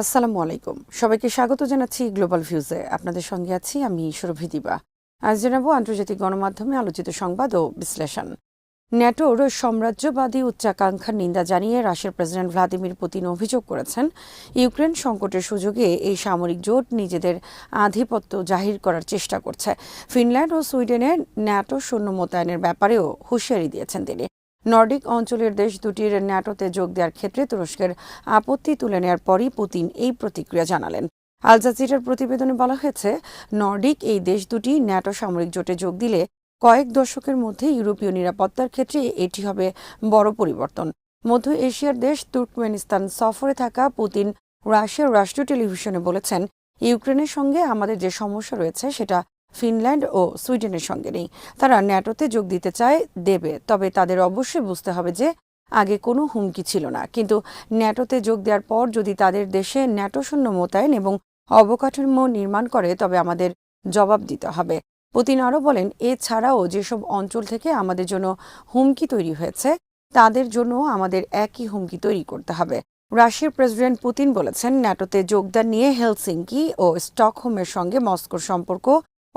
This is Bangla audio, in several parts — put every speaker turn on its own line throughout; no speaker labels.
আসসালামু আলাইকুম। সবাইকে স্বাগত জানাচ্ছি গ্লোবাল ভিউজে আপনাদের সঙ্গে আছি আমি সুরভি দিবা। আজ জানাব আন্তর্জাতিক গণমাধ্যমে আলোচিত সংবাদ ও বিশ্লেষণ। ন্যাটোর সাম্রাজ্যবাদী উচ্চাকাঙ্ক্ষার নিন্দা জানিয়ে রাশিয়ার প্রেসিডেন্ট ভ্লাদিমির পুতিন অভিযোগ করেছেন, ইউক্রেন সংকটের সুযোগে এই সামরিক জোট নিজেদের আধিপত্য জাহির করার চেষ্টা করছে। ফিনল্যান্ড ও সুইডেনের ন্যাটো সৈন্য মোতায়েনের ব্যাপারেও হুঁশিয়ারি দিয়েছেন তিনি। নর্ডিক অঞ্চলের দেশ দুটির ন্যাটোতে যোগ দেওয়ার ক্ষেত্রে তুরস্কের আপত্তি তুলে নেওয়ার পরই পুতিন এই প্রতিক্রিয়া জানালেন। আল জাজিরার প্রতিবেদনে বলা হয়েছে, নর্ডিক এই দেশ দুটি ন্যাটো সামরিক জোটে যোগ দিলে কয়েক দশকের মধ্যে ইউরোপীয় নিরাপত্তার ক্ষেত্রে এটি হবে বড় পরিবর্তন। মধ্য এশিয়ার দেশ তুর্কমেনিস্তান সফরে থাকা পুতিন রাশিয়ার রাষ্ট্রীয় টেলিভিশনে বলেছেন, ইউক্রেনের সঙ্গে আমাদের যে সমস্যা রয়েছে সেটা ফিনল্যান্ড ও সুইডেনের সঙ্গে নেই। তারা ন্যাটোতে যোগ দিতে চায়, দেবে। তবে তাদের অবশ্যই বুঝতে হবে যে আগে কোনো হুমকি ছিল না। কিন্তু ন্যাটোতে যোগ দেওয়ার পর যদি তাদের দেশে ন্যাটো শূন্য মোতায়েন এবং অবকাঠামো নির্মাণ করে, তবে আমাদের জবাব দিতে হবে। পুতিন আরও বলেন, এছাড়াও যেসব অঞ্চল থেকে আমাদের জন্য হুমকি তৈরি হয়েছে, তাদের জন্য আমাদের একই হুমকি তৈরি করতে হবে। রাশিয়ার প্রেসিডেন্ট পুতিন বলেছেন, ন্যাটোতে যোগদান নিয়ে হেলসিঙ্কি ও স্টকহোমের সঙ্গে মস্কোর সম্পর্ক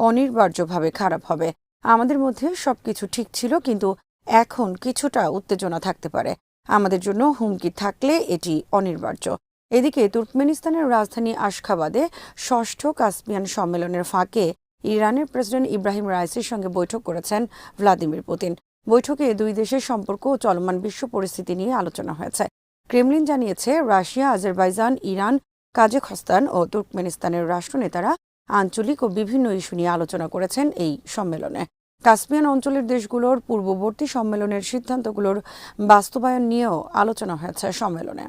অনিবার্যভাবে খারাপ হবে। আমাদের মধ্যে সবকিছু ঠিক ছিল, কিন্তু এখন কিছুটা উত্তেজনা থাকতে পারে। আমাদের জন্য হুমকি থাকলে এটি অনিবার্য এদিকে তুর্কমেনিস্তানের রাজধানী আশখাবাদে ষষ্ঠ কাস্পিয়ান সম্মেলনের ফাঁকে ইরানের প্রেসিডেন্ট ইব্রাহিম রাইসির সঙ্গে বৈঠক করেছেন ভ্লাদিমির পুতিন। বৈঠকে দুই দেশের সম্পর্ক ও চলমান বিশ্ব পরিস্থিতি নিয়ে আলোচনা হয়েছে। ক্রেমলিন জানিয়েছে, রাশিয়া, আজারবাইজান, ইরান, কাজাখস্তান ও তুর্কমেনিস্তানের রাষ্ট্রনেতারা আঞ্চলিক ও বিভিন্ন ইস্যু নিয়ে আলোচনা করেছেন এই সম্মেলনে। কাশ্মীর অঞ্চলের দেশগুলোর পূর্ববর্তী সম্মেলনের সিদ্ধান্তগুলোর বাস্তবায়ন নিয়েও আলোচনা হয়েছে সম্মেলনে।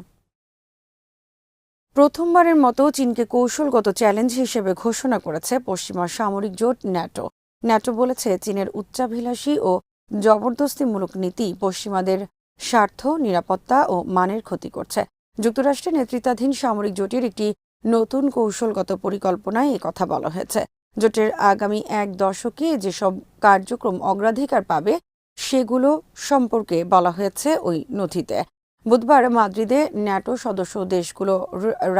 প্রথমবারের মতো চীনকে কৌশলগত চ্যালেঞ্জ হিসেবে ঘোষণা করেছে পশ্চিমা সামরিক জোট ন্যাটো। ন্যাটো বলেছে, চীনের উচ্চাভিলাষী ও জবরদস্তিমূলক নীতি পশ্চিমাদের স্বার্থ, নিরাপত্তা ও মানের ক্ষতি করছে। যুক্তরাষ্ট্রের নেতৃত্বাধীন সামরিক জোটের একটি নতুন কৌশলগত পরিকল্পনায় কথা বলা হয়েছে। জোটের আগামী এক দশকে যেসব কার্যক্রম অগ্রাধিকার পাবে, সেগুলো সম্পর্কে বলা হয়েছে ওই নথিতে। বুধবার মাদ্রিদে ন্যাটো সদস্য দেশগুলো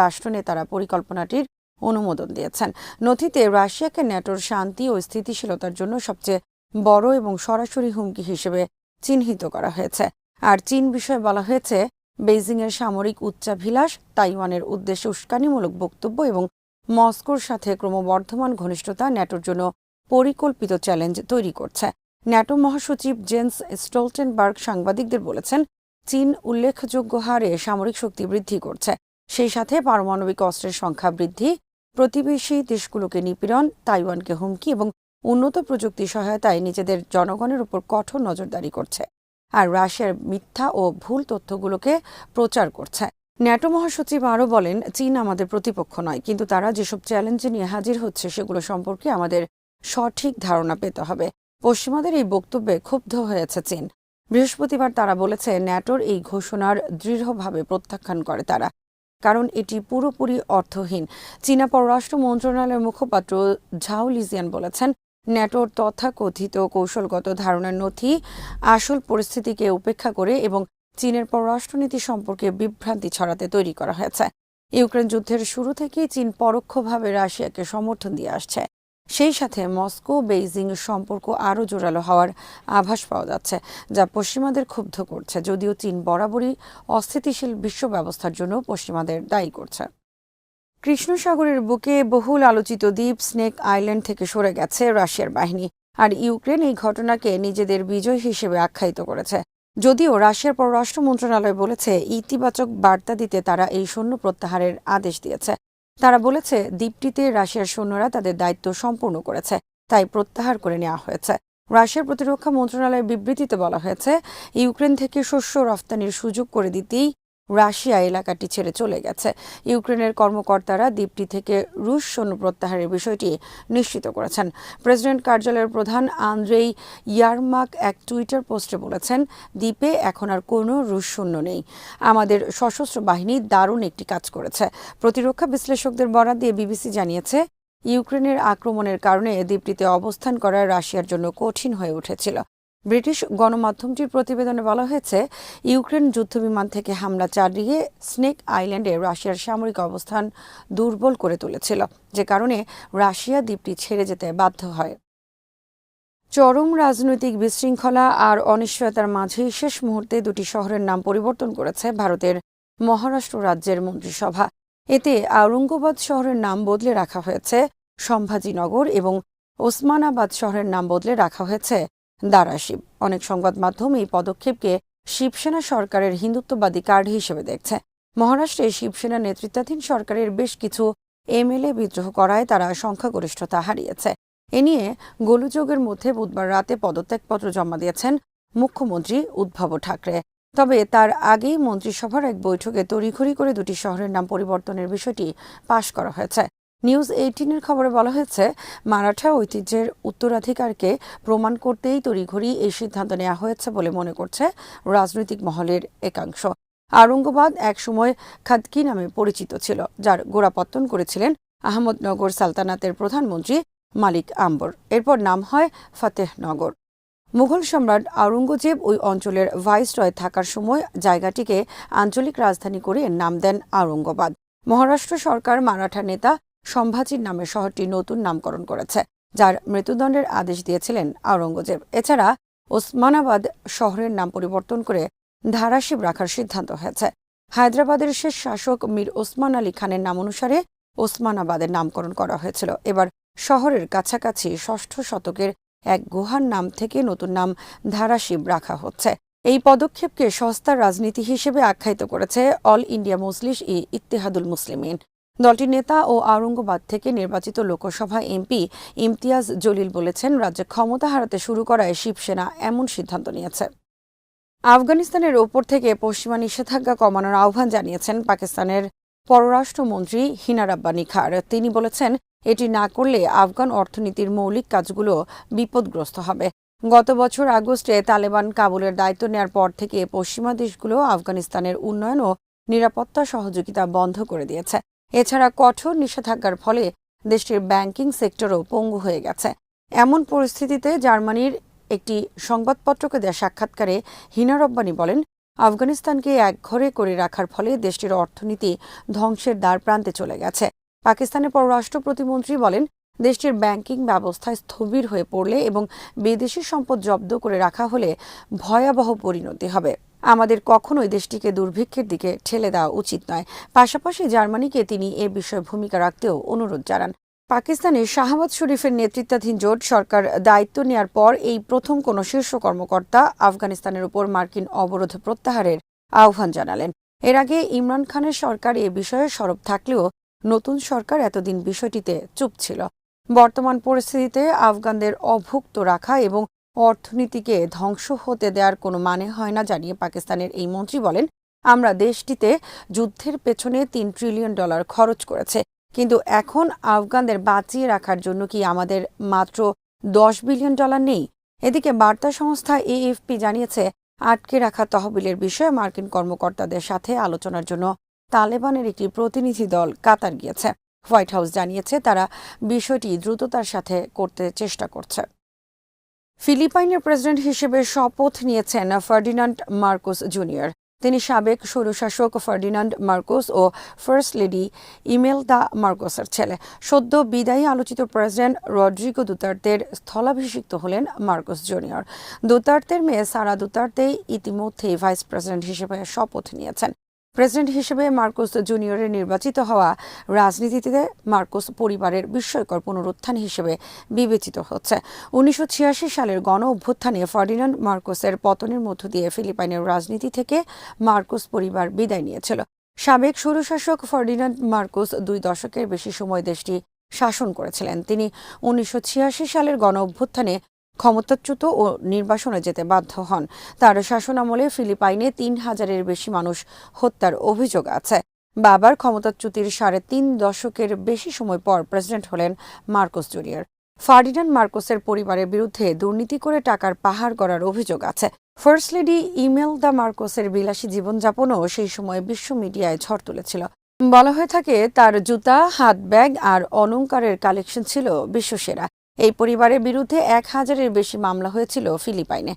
রাষ্ট্রনেতারা পরিকল্পনাটির অনুমোদন দিয়েছেন। নথিতে রাশিয়াকে ন্যাটোর শান্তি ও স্থিতিশীলতার জন্য সবচেয়ে বড় এবং সরাসরি হুমকি হিসেবে চিহ্নিত করা হয়েছে। আর চীন বিষয়ে বলা হয়েছে বেইজিংয়ের সামরিক উচ্চাভিলাষ তাইওয়ানের উদ্দেশ্যে উস্কানিমূলক বক্তব্য এবং মস্কোর সাথে ক্রমবর্ধমান ঘনিষ্ঠতা ন্যাটোর জন্য পরিকল্পিত চ্যালেঞ্জ তৈরি করছে। ন্যাটো মহাসচিব জেন্স স্টোলটেনবার্গ সাংবাদিকদের বলেছেন, চীন উল্লেখযোগ্য হারে সামরিক শক্তি বৃদ্ধি করছে। সেই সাথে পারমাণবিক অস্ত্রের সংখ্যা বৃদ্ধি, প্রতিবেশী দেশগুলোকে নিপীড়ন, তাইওয়ানকে হুমকি এবং উন্নত প্রযুক্তি সহায়তায় নিজেদের জনগণের উপর কঠোর নজরদারি করছে। আর রাশিয়ার মিথ্যা ও ভুল তথ্যগুলোকে প্রচার করছে। ন্যাটো মহাসচিব আরও বলেন, চীন আমাদের প্রতিপক্ষ নয়, কিন্তু তারা যেসব চ্যালেঞ্জ নিয়ে হাজির হচ্ছে সেগুলো সম্পর্কে আমাদের সঠিক ধারণা পেতে হবে। পশ্চিমাদের এই বক্তব্যে ক্ষুব্ধ হয়েছে চীন। বৃহস্পতিবার তারা বলেছে, ন্যাটোর এই ঘোষণার দৃঢ়ভাবে প্রত্যাখ্যান করে তারা, কারণ এটি পুরোপুরি অর্থহীন। চীনা পররাষ্ট্র মন্ত্রণালয়ের মুখপাত্র ঝাও লিজিয়ান বলেছেন ন্যাটোর তথাকথিত কৌশলগত ধারণার নথি, আসল পরিস্থিতিকে উপেক্ষা করে এবং চীনের পররাষ্ট্রনীতি সম্পর্কে বিভ্রান্তি ছড়াতে তৈরি করা হয়েছে। ইউক্রেন যুদ্ধের শুরু থেকেই চীন পরোক্ষভাবে রাশিয়াকে সমর্থন দিয়ে আসছে। সেই সাথে মস্কো, বেইজিং সম্পর্ক আরও জোরালো হওয়ার আভাস পাওয়া যাচ্ছে, যা পশ্চিমাদের ক্ষুব্ধ করছে, যদিও চীন বরাবরই অস্থিতিশীল বিশ্ব ব্যবস্থার জন্য পশ্চিমাদের দায়ী করছে। কৃষ্ণ সাগরের বুকে বহুল আলোচিত দ্বীপ স্নেক আইল্যান্ড থেকে সরে গেছে রাশিয়ার বাহিনী, আর ইউক্রেন এই ঘটনাকে নিজেদের বিজয় হিসেবে আখ্যায়িত করেছে। যদিও রাশিয়ার পররাষ্ট্র মন্ত্রণালয় বলেছে, ইতিবাচক বার্তা দিতে তারা এই সৈন্য প্রত্যাহারের আদেশ দিয়েছে। তারা বলেছে, দ্বীপটিতে রাশিয়ার সৈন্যরা তাদের দায়িত্ব সম্পূর্ণ করেছে, তাই প্রত্যাহার করে নেওয়া হয়েছে। রাশিয়ার প্রতিরক্ষা মন্ত্রণালয়ের বিবৃতিতে বলা হয়েছে, ইউক্রেন থেকে শস্য রফতানির সুযোগ করে দিতেই রাশিয়া এলাকাটি ছেড়ে চলে গেছে। ইউক্রেনের কর্মকর্তারা দ্বীপটি থেকে রুশ সৈন্য প্রত্যাহারের বিষয়টি নিশ্চিত করেছেন। প্রেসিডেন্ট কার্যালয়ের প্রধান আন্দ্রেই ইয়ারমাক এক টুইটার পোস্টে বলেছেন, দ্বীপে এখন আর কোনো রুশ সৈন্য নেই। আমাদের সশস্ত্র বাহিনী দারুণ একটি কাজ করেছে। প্রতিরক্ষা বিশ্লেষকদের বরাদ দিয়ে বিবিসি জানিয়েছে, ইউক্রেনের আক্রমণের কারণে দ্বীপটিতে অবস্থান করা রাশিয়ার জন্য কঠিন হয়ে উঠেছিল। ব্রিটিশ গণমাধ্যমটির প্রতিবেদনে বলা হয়েছে, ইউক্রেন যুদ্ধবিমান থেকে হামলা চালিয়ে স্নেক আইল্যান্ডে রাশিয়ার সামরিক অবস্থান দুর্বল করে তুলেছিল, যে কারণে রাশিয়া দ্বীপটি ছেড়ে যেতে বাধ্য হয়। চরম রাজনৈতিক বিশৃঙ্খলা আর অনিশ্চয়তার মাঝেই শেষ মুহূর্তে দুটি শহরের নাম পরিবর্তন করেছে ভারতের মহারাষ্ট্র রাজ্যের মন্ত্রিসভা। এতে আওরঙ্গাবাদ শহরের নাম বদলে রাখা হয়েছে, সম্ভাজিনগর এবং ওসমানাবাদ শহরের নাম বদলে রাখা হয়েছে দারাশিব অনেক সংবাদ মাধ্যম এই পদক্ষেপকে শিবসেনা সরকারের হিন্দুত্ববাদী কার্ড হিসেবে দেখছে। মহারাষ্ট্রে শিবসেনা নেতৃত্বাধীন সরকারের বেশ কিছু এমএলএ বিদ্রোহ করায় তারা সংখ্যাগরিষ্ঠতা হারিয়েছে। এ নিয়ে গোলযোগের মধ্যে বুধবার রাতে পদত্যাগপত্র জমা দিয়েছেন মুখ্যমন্ত্রী উদ্ধব ঠাকরে। তবে তার আগেই মন্ত্রিসভার এক বৈঠকে তড়িঘড়ি করে দুটি শহরের নাম পরিবর্তনের বিষয়টি পাশ করা হয়েছে। নিউজ এইটিনের খবরে বলা হয়েছে, মারাঠা ঐতিহ্যের উত্তরাধিকারকে প্রমাণ করতেই তড়িঘড়ি এই সিদ্ধান্ত নেওয়া হয়েছে বলে মনে করছে রাজনৈতিক মহলের একাংশ। আরঙ্গবাদ একসময় খাদকি নামে পরিচিত ছিল, যার গোড়াপত্তন করেছিলেন আহমদনগর সালতানাতের প্রধানমন্ত্রী মালিক আম্বর। এরপর নাম হয় ফাতেহনগর। মুঘল সম্রাট আওরঙ্গজেব ওই অঞ্চলের ভাইসরয় থাকার সময় জায়গাটিকে আঞ্চলিক রাজধানী করে নাম দেন আওরঙ্গাবাদ। মহারাষ্ট্র সরকার মারাঠা নেতা সম্ভাজির নামে শহরটি নতুন নামকরণ করেছে, যার মৃত্যুদণ্ডের আদেশ দিয়েছিলেন আওরঙ্গজেব। এছাড়া ওসমানাবাদ শহরের নাম পরিবর্তন করে ধারাশিব রাখার সিদ্ধান্ত হয়েছে। হায়দ্রাবাদের শেষ শাসক মীর ওসমান আলী খানের নাম অনুসারে ওসমানাবাদের নামকরণ করা হয়েছিল। এবার শহরের কাছাকাছি ষষ্ঠ শতকের এক গুহার নাম থেকে নতুন নাম ধারাশিব রাখা হচ্ছে। এই পদক্ষেপকে সস্তার রাজনীতি হিসেবে আখ্যায়িত করেছে অল ইন্ডিয়া মুসলিশ ই ইত্তেহাদুল মুসলিমিন। দলটির নেতা ও আওরঙ্গাবাদ থেকে নির্বাচিত লোকসভা এমপি ইমতিয়াজ জলিল বলেছেন, রাজ্যে ক্ষমতা হারাতে শুরু করায় শিবসেনা এমন সিদ্ধান্ত নিয়েছে। আফগানিস্তানের ওপর থেকে পশ্চিমা নিষেধাজ্ঞা কমানোর আহ্বান জানিয়েছেন পাকিস্তানের পররাষ্ট্রমন্ত্রী হিনা রাব্বানি খার। তিনি বলেছেন, এটি না করলে আফগান অর্থনীতির মৌলিক কাজগুলো বিপদগ্রস্ত হবে। গত বছর আগস্টে তালেবান কাবুলের দায়িত্ব নেওয়ার পর থেকে পশ্চিমা দেশগুলো আফগানিস্তানের উন্নয়ন ও নিরাপত্তা সহযোগিতা বন্ধ করে দিয়েছে। এছাড়া কঠোর নিষেধাজ্ঞার ফলে দেশটির ব্যাংকিং সেক্টরও পঙ্গু হয়ে গেছে। এমন পরিস্থিতিতে জার্মানির একটি সংবাদপত্রকে দেয়া সাক্ষাৎকারে হিনা রব্বানি বলেন, আফগানিস্তানকে একঘরে করে রাখার ফলে দেশটির অর্থনীতি ধ্বংসের দ্বার প্রান্তে চলে গেছে। পাকিস্তানের পররাষ্ট্র প্রতিমন্ত্রী বলেন, দেশটির ব্যাংকিং ব্যবস্থা স্থবির হয়ে পড়লে এবং বিদেশি সম্পদ জব্দ করে রাখা হলে ভয়াবহ পরিণতি হবে। আমাদের কখনোই দেশটিকে দুর্ভিক্ষের দিকে ঠেলে দেওয়া উচিত নয়। পাশাপাশি জার্মানিকে তিনি এ বিষয়ে ভূমিকা রাখতেও অনুরোধ জানান। পাকিস্তানের শাহবাজ শরীফের নেতৃত্বাধীন জোট সরকার দায়িত্ব নেয়ার পর এই প্রথম কোনো শীর্ষ কর্মকর্তা আফগানিস্তানের উপর মার্কিন অবরোধ প্রত্যাহারের আহ্বান জানালেন। এর আগে ইমরান খানের সরকার এ বিষয়ে সরব থাকলেও নতুন সরকার এতদিন বিষয়টিতে চুপ ছিল। বর্তমান পরিস্থিতিতে আফগানদের অভুক্ত রাখা এবং অর্থনীতিকে ধ্বংস হতে দেওয়ার কোনো মানে হয় না জানিয়ে পাকিস্তানের এই মন্ত্রী বলেন, আমরা দেশটিতে যুদ্ধের পেছনে তিন ট্রিলিয়ন ডলার খরচ করেছে। কিন্তু এখন আফগানদের বাঁচিয়ে রাখার জন্য কি আমাদের মাত্র দশ বিলিয়ন ডলার নেই? এদিকে বার্তা সংস্থা এএফপি জানিয়েছে, আটকে রাখা তহবিলের বিষয়ে মার্কিন কর্মকর্তাদের সাথে আলোচনার জন্য তালেবানের একটি প্রতিনিধি দল কাতার গিয়েছে। হোয়াইট হাউস জানিয়েছে, তারা বিষয়টি দ্রুততার সাথে করতে চেষ্টা করছে। ফিলিপাইনের প্রেসিডেন্ট হিসেবে শপথ নিয়েছেন ফার্ডিনান্ড মার্কোস জুনিয়র। তিনি সাবেক স্বৈরশাসক ফার্ডিনান্ড মার্কোস ও ফার্স্ট লেডি ইমেলদা মার্কোসের ছেলে। সদ্য বিদায়ী আলোচিত প্রেসিডেন্ট রড্রিগো দুতার্তের স্থলাভিষিক্ত হলেন মার্কোস জুনিয়র। দুতার্তের মেয়ে সারা দুতার্তেই ইতিমধ্যেই ভাইস প্রেসিডেন্ট হিসেবে শপথ নিয়েছেন। প্রেসিডেন্ট হিসেবে মার্কোস জুনিয়রের নির্বাচিত হওয়া রাজনীতিতে মার্কোস পরিবারের বিস্ময়কর পুনরুত্থান হিসেবে বিবেচিত হচ্ছে। উনিশশো ছিয়াশি সালের গণ অভ্যুত্থানে ফার্ডিনান্ড মার্কোসের পতনের মধ্য দিয়ে ফিলিপাইনের রাজনীতি থেকে মার্কোস পরিবার বিদায় নিয়েছিল। সাবেক স্বৈরশাসক ফার্ডিনান্ড মার্কোস দুই দশকের বেশি সময় দেশটি শাসন করেছিলেন। তিনি উনিশশো ছিয়াশি সালের গণ অভ্যুত্থানে ক্ষমতাচ্যুত ও নির্বাসনে যেতে বাধ্য হন। তার শাসনামলে ফিলিপাইনে তিন হাজারের বেশি মানুষ হত্যার অভিযোগ আছে। বাবার ক্ষমতাচ্যুতির সাড়ে তিন দশকের বেশি সময় পর প্রেসিডেন্ট হলেন মার্কোস জুনিয়র। ফার্ডিনান্ড মার্কোসের পরিবারের বিরুদ্ধে দুর্নীতি করে টাকার পাহাড় করার অভিযোগ আছে। ফার্স্ট লেডি ইমেল দ্য মার্কোসের বিলাসী জীবনযাপনও সেই সময় বিশ্ব মিডিয়ায় ঝড় তুলেছিল। বলা হয়ে থাকে, তার জুতা হাত ব্যাগ আর অলংকারের কালেকশন ছিল বিশ্বসেরা। এই পরিবারের বিরুদ্ধে এক হাজারের বেশি মামলা হয়েছিল ফিলিপাইনে।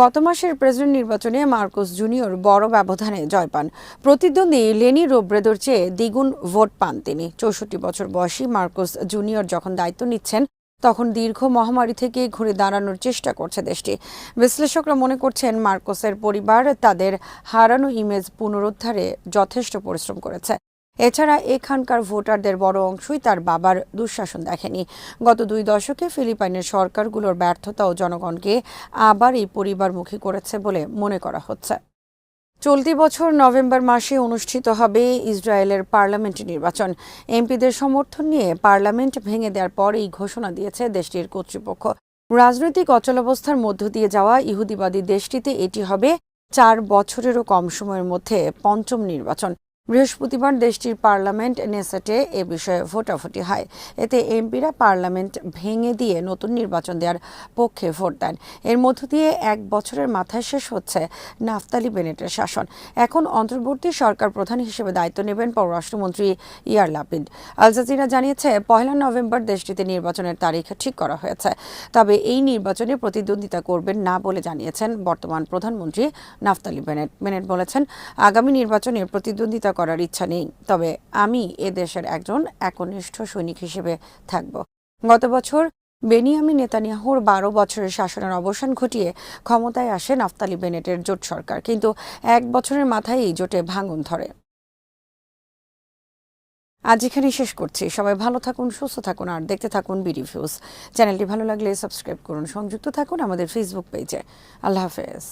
গত মাসের প্রেসিডেন্ট নির্বাচনে মার্কোস জুনিয়র বড় ব্যবধানে জয় পান। প্রতিদ্বন্দ্বী লেনি রোব্রেদোর চেয়ে দ্বিগুণ ভোট পান তিনি। চৌষট্টি বছর বয়সী মার্কোস জুনিয়র যখন দায়িত্ব নিচ্ছেন, তখন দীর্ঘ মহামারী থেকে ঘুরে দাঁড়ানোর চেষ্টা করছে দেশটি। বিশ্লেষকরা মনে করছেন, মার্কোসের পরিবার তাদের হারানো ইমেজ পুনরুদ্ধারে যথেষ্ট পরিশ্রম করেছে। এছাড়া এখানকার ভোটারদের বড় অংশই তার বাবার দুঃশাসন দেখেনি। গত দুই দশকে ফিলিপাইনের সরকারগুলোর ব্যর্থতা ও জনগণকে আবার এই পরিবারমুখী করেছে বলে মনে করা হচ্ছে। চলতি বছর নভেম্বর মাসে অনুষ্ঠিত হবে ইসরায়েলের পার্লামেন্ট নির্বাচন। এমপিদের সমর্থন নিয়ে পার্লামেন্ট ভেঙে দেওয়ার পর এই ঘোষণা দিয়েছে দেশটির কর্তৃপক্ষ। রাজনৈতিক অচলাবস্থার মধ্য দিয়ে যাওয়া ইহুদিবাদী দেশটিতে এটি হবে চার বছরেরও কম সময়ের মধ্যে পঞ্চম নির্বাচন। বৃহস্পতিবার দেশটির পার্লামেন্ট নেসেটে এ বিষয়ে ভোটাভুটি হয়। এতে এমপিরা পার্লামেন্ট ভেঙে দিয়ে নতুন নির্বাচন দেওয়ার পক্ষে ভোট দেন। এর মধ্য দিয়ে এক বছরের মাথায় শেষ হচ্ছে নাফতালি বেনেটের শাসন। এখন অন্তর্বর্তী সরকার প্রধান হিসেবে দায়িত্ব নেবেন পররাষ্ট্রমন্ত্রী ইয়ার লাপিড আল জাজিরা জানিয়েছে, পয়লা নভেম্বর দেশটিতে নির্বাচনের তারিখ ঠিক করা হয়েছে। তবে এই নির্বাচনে প্রতিদ্বন্দ্বিতা করবেন না বলে জানিয়েছেন বর্তমান প্রধানমন্ত্রী নাফতালি বেনেট। বেনেট বলেছেন, আগামী নির্বাচনে প্রতিদ্বন্দ্বিতা করার ইচ্ছা নেই। তবে আমি এ দেশের একজন একনিষ্ঠ সৈনিক হিসেবে থাকব। গত বছর বেনিয়ামি নেতানিয়াহুর বারো বছরের শাসনের অবসান ঘটিয়ে ক্ষমতায় আসে নাফতালি বেনেটের জোট সরকার, কিন্তু এক বছরের মাথায় এই জোটে ভাঙন ধরে। আজ এখানেই শেষ করছি। সবাই ভালো থাকুন, সুস্থ থাকুন, আর দেখতে থাকুন বি রিভিউজ চ্যানেলটি ভালো লাগলে সাবস্ক্রাইব করুন, সংযুক্ত থাকুন আমাদের ফেসবুক পেজে আল্লাহ হাফেজ।